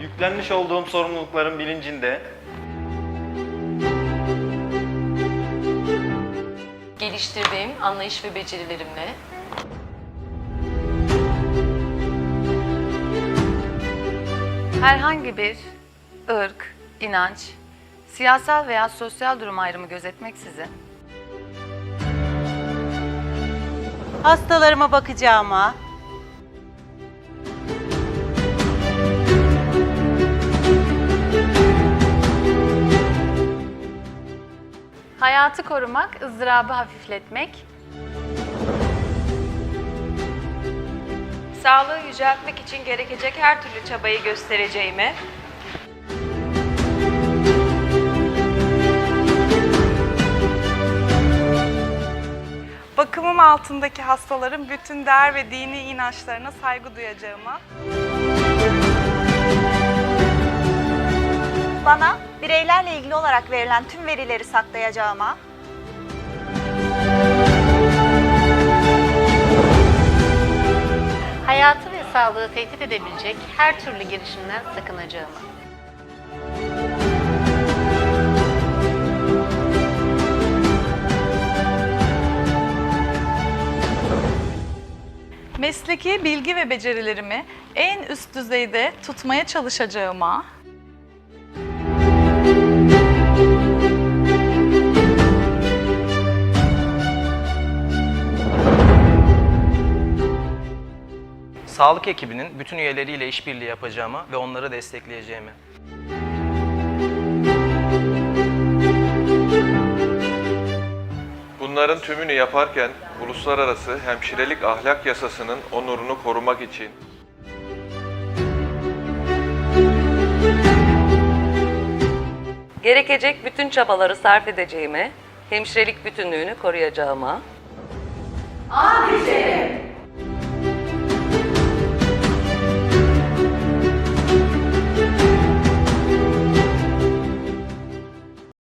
Yüklenmiş olduğum sorumlulukların bilincinde geliştirdiğim anlayış ve becerilerimle Herhangi bir ırk, inanç, siyasal veya sosyal durum ayrımı gözetmeksizin Hastalarıma bakacağıma, hayatı korumak, ızdırabı hafifletmek, Sağlığı yüceltmek için gerekecek her türlü çabayı göstereceğime, Bakımım altındaki hastaların bütün değer ve dini inançlarına saygı duyacağıma, Bana bireylerle ilgili olarak verilen tüm verileri saklayacağıma, hayatı ve sağlığı tehdit edebilecek her türlü girişimden sakınacağıma. mesleki bilgi ve becerilerimi en üst düzeyde tutmaya çalışacağıma, Sağlık ekibinin bütün üyeleriyle işbirliği yapacağıma ve onları destekleyeceğime. Bunların tümünü yaparken uluslararası hemşirelik ahlak yasasının onurunu korumak için. Gerekecek bütün çabaları sarf edeceğime, hemşirelik bütünlüğünü koruyacağıma,